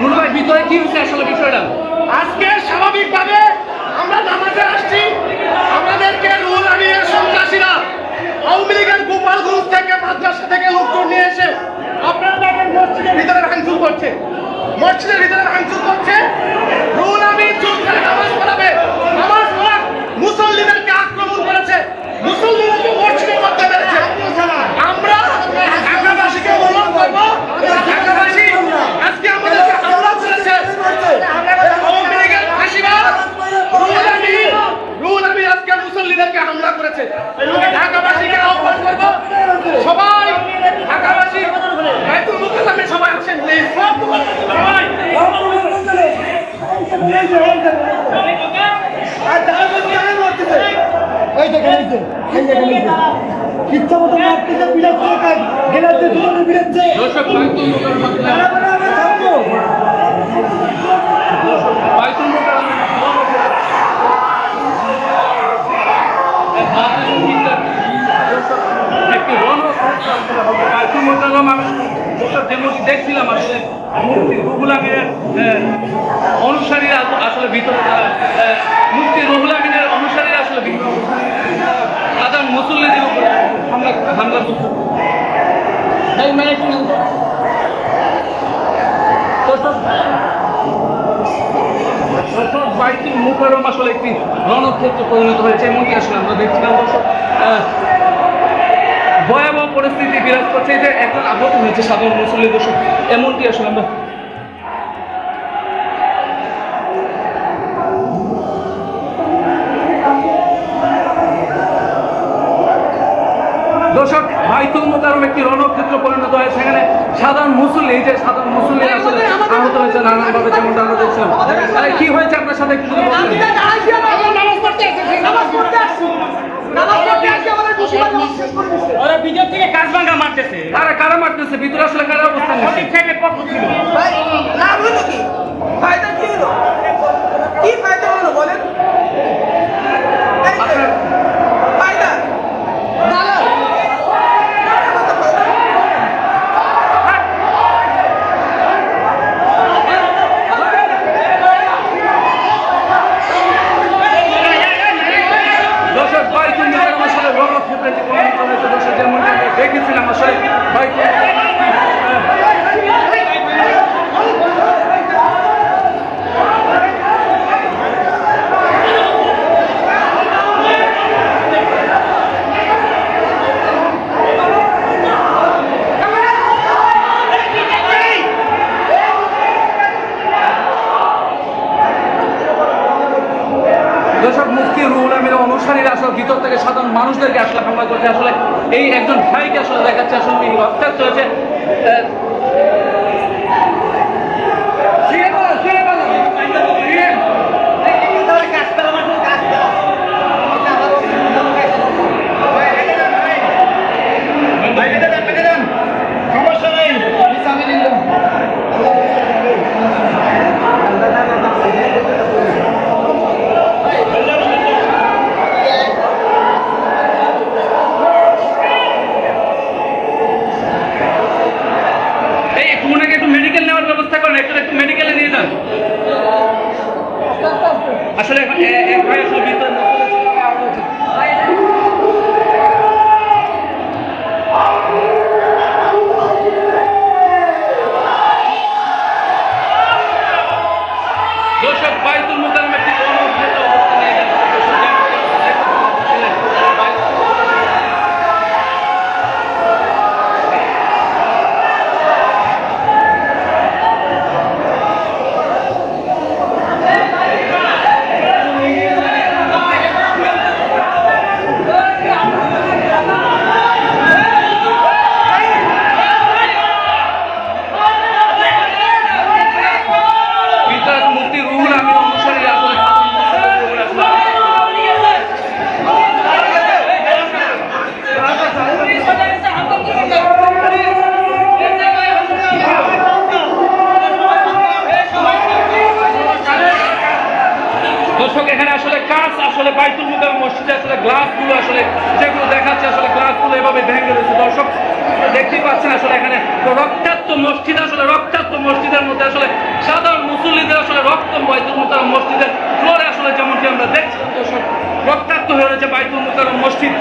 Rule ভাই ভিতরে কি হচ্ছে আসলে বিষয়টা? আজকে স্বাভাবিকভাবে আমরা নামাজে আসছি। আমাদেরকে রুল সন্ত্রাসীরা আওয়ামী লীগের গোপালগঞ্জ থেকে মাদ্রাসা থেকে লোকজন নিয়ে এসে আপনারা দেখেন মসজিদের ভিতরে ভাঙচুর করছে। মসজিদের ভিতরে ভাঙচুর করছে রুল আমিন চুপ করে নামাজ পড়াবে নামাজ পড়া মুসল্লিদেরকে আক্রমণ করেছে মুসল্লিদেরকে মসজিদের মধ্যে মেরেছে আমরা ঢাকাবাসীকে অনুরোধ করব ঢাকাবাসী আজকে আমাদেরকে হামলা করেছে আওয়ামী লীগের ফাঁসিবাদ রুহুল আমিন রুহুল আমিন আজকে মুসল্লিদেরকে হামলা করেছে ঢাকাবাসীকে আহ্বান করব সবাই ঢাকাবাসী বাইতুল মুকাররমে সবাই আছেন প্লিজ সবাই এই দেখেন এই যে এই দেখেন এই যে ইচ্ছা মতো মারতেছে বিরাচ্ছে কাজ গেলাতে দুজনে বিরাচ্ছে দর্শক বাইতুল মোকাম আমরা থাকব বাইতুল মোকাম একটি রণ বাইতুল মোকাম আমি দর্শক যেমনটি দেখছিলাম আসলে মুফতি রুহুল আমিনের আহ, অনুসারীরা আসলে ভিতরে তারা, আহ, মুফতি রুহুল আমিনের অনুসারীরা আসলে ভিতরে সাধারণ মুসল্লিদের উপর হামলা হামলা করছে এই মানে একটু দর্শক দর্শক বাইতুল মুকাররম আসলে একটি রণক্ষেত্রে পরিণত হয়েছে এমনকি আসলে আমরা দেখছিলাম ভয়াবহ পরিস্থিতি বিরাজ করছে যে একজন আহত হয়েছে সাধারণ মুসল্লি দর্শক, এমনটি আসলে আমরা দর্শক, বাইতুল মোকারম একটি রণক্ষেত্র পরিণত হয়েছে, সেখানে সাধারণ মুসল্লি যে মুসল্লি আসলে আহত হয়েছে নানানভাবে যেমনটা আমরা দেখছিলাম। আরে কি হয়েছে আপনার সাথে একটু ওরা ভিতর থেকে কাজ ভাঙা মারতেছে। কারা কারা মারতেছে? ভিতরে আসলে কারা অবস্থান পক্ষ ছিল লাভ হলো কি ফায়দা কি হলো কি ফায়দা হলো বলেন এই যে, আপনার ফায়দা দালাল দর্শক বাইতুল মোকাররম আসলে রণক্ষেত্রে অনেক দর্শক যেমনটা দেখেছিলাম আসলে বাইতুল অনুসারীরা আসলে ভিতর থেকে সাধারণ মানুষদেরকে আসলে হামলা করছে। আসলে এই একজন ভাইকে আসলে দেখাচ্ছে, আসলে উনি রক্তাক্ত হয়েছে আসলে এখানে আসলে কাজ আসলে বাইতুল মুকাম মসজিদে আসলে গ্লাসগুলো আসলে যেগুলো দেখাচ্ছে, আসলে গ্লাসগুলো এভাবে ভেঙে রয়েছে। দর্শক দেখতে পাচ্ছেন আসলে এখানে রক্তাক্ত মসজিদ, আসলে রক্তাক্ত মসজিদের মধ্যে আসলে সাধারণ মুসল্লিদের আসলে রক্ত বাইতুল মুকাম মসজিদের ফ্লোরে আসলে যেমনটি আমরা দেখছি, দর্শক, রক্তাক্ত হয়ে রয়েছে বাইতুল মুকাম মসজিদ।